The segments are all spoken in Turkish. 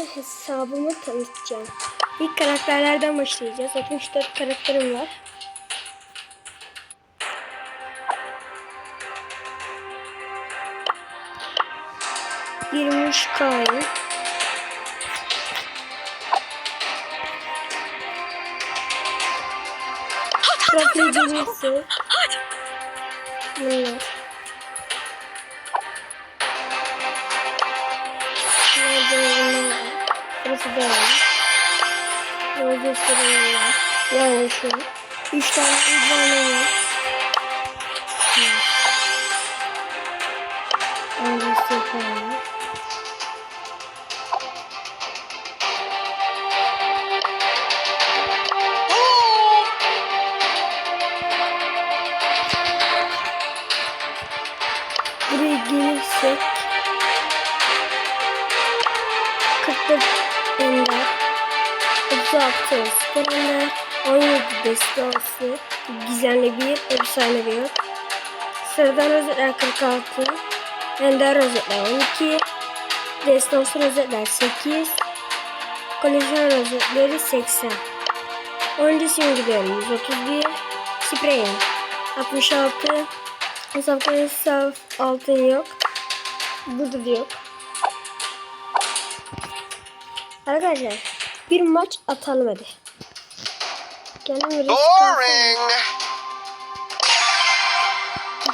size hesabımı tanıtacağım. İlk karakterlerden başlayacağız. 64 karakterim var. Yirmi üç K'yım. Profil bilgisi. Bunlar. Burası da var. Yol gösteriyor var. Yani şu. Üç tane uzmanı var. Gelirsek 36 süper ender 17 destası gizemli bir efsane bir yok sıradan rozetler 46 ender rozetler 12 destansı rozetler 8 koleksiyon rozetleri 80 oyuncu simgeleri 131 sprey 66 Hesapların saf altın yok. Da yok. Arkadaşlar bir maç atalım hadi. Gelin risk Boring.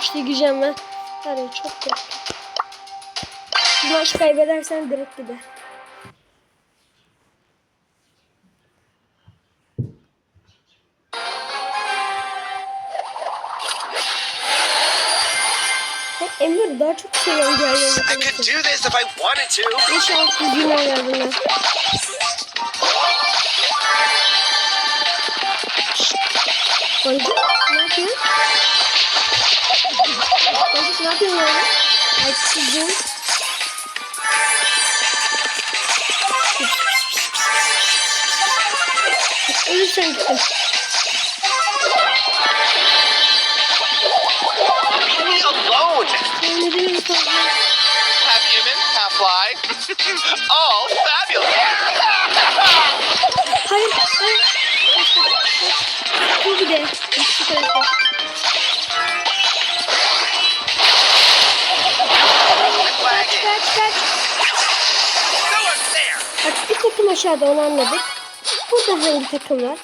İşte gücem ben. Hadi çok korktum. Bir maç kaybedersen direkt gider. Emir daha çok seviyorum diğer I could yönetmenleri. do this Koyduk. Ne yapıyor? Koyduk ne yapıyor oğlum? Ay Leave me alone. Half human, half fly. Oh. Bir de. Şu tarafa. Bak bir takım aşağıda onu anladık. Burada hangi takım var?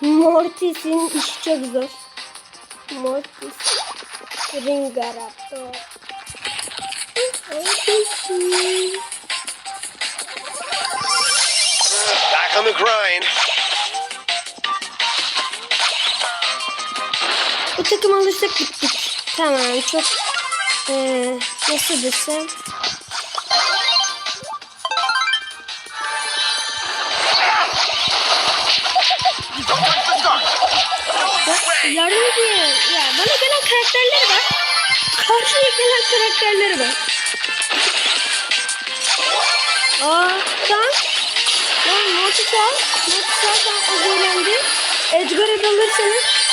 Mortis'in işi çok zor. Mortis. Ringaraptor. Mortis. Back on the grind. Takım alırsak bittik. Tamam çok eee nasıl desem yardım edin. Ya bana gelen karakterleri var. Karşıya gelen karakterleri var. Aa tamam. Tamam Mortis al. Mortis al tamam o. Edgar'ı alırsanız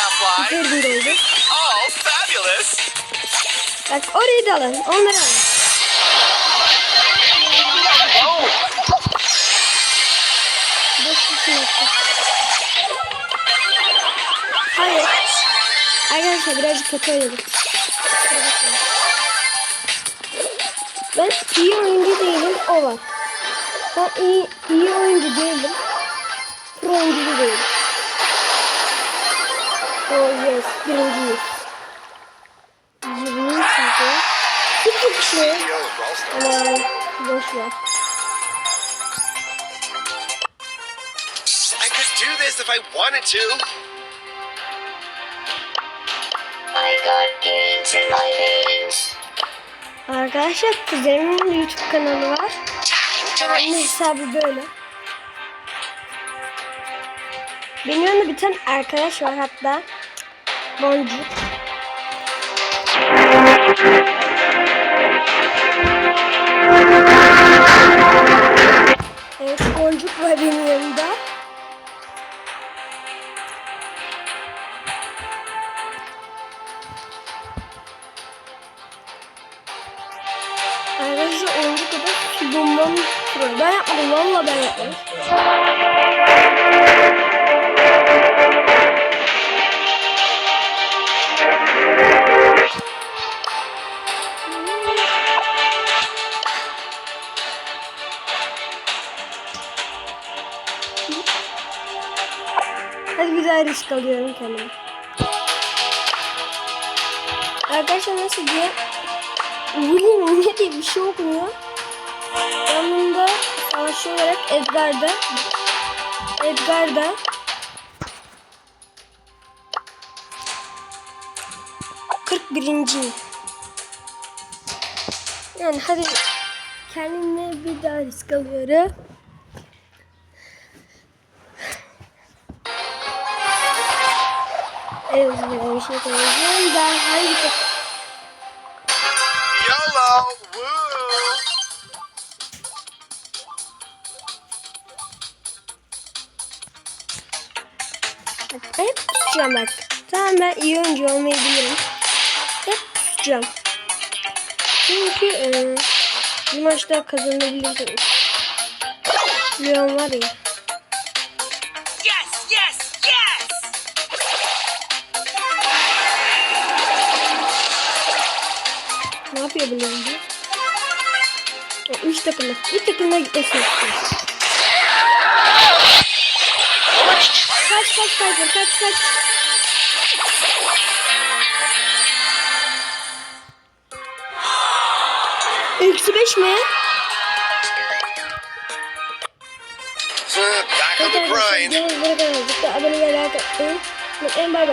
half fly. Dördüncü oldu. Fabulous. Bak orayı da alın. Onları alın. Oh. Hayır. Arkadaşlar birazcık kötü bakmayın. Ben iyi oyuncu değilim, o var. Ben iyi, iyi oyuncu değilim. Oyuncu da değilim. Oh yes, birinciyiz. 20 çünkü. Sıfır kişi. Ama boş ver. I could do this if I wanted to. I got gains in my veins. Arkadaşlar kuzenimin YouTube kanalı var. Onun hesabı böyle. Benim yanımda bir tane arkadaş var hatta. Boncuk. Evet boncuk var benim yanımda. Arkadaşlar oyuncu kadar donmam sürüyor. Ben yapmadım. Valla ben yapmadım. Hadi daha risk alıyorum kendime. Arkadaşlar nasıl diye William ne diye bir şey okunuyor. Yanında savaşçı olarak Edgar'da Edgar'da Kırk birinci. Yani hadi kendime bir daha risk alıyorum. Evet, bir şey koyacağım. Ben hangi YOLO! Woo! Hep tutacağım bak. Tamam ben iyi oyuncu olmayı bilirim. Hep tutacağım. Çünkü e, bir maç daha kazanabilirsiniz. Leon var ya. Yes, yes, yes! Ne yapıyor bu Leon Üç takımda. Bir takımda gitmesini istiyorum. Kaç kaç kaç kaç kaç. Beş mi? Back on the grind. Abone ve like atmayı unutmayın. Bay bay.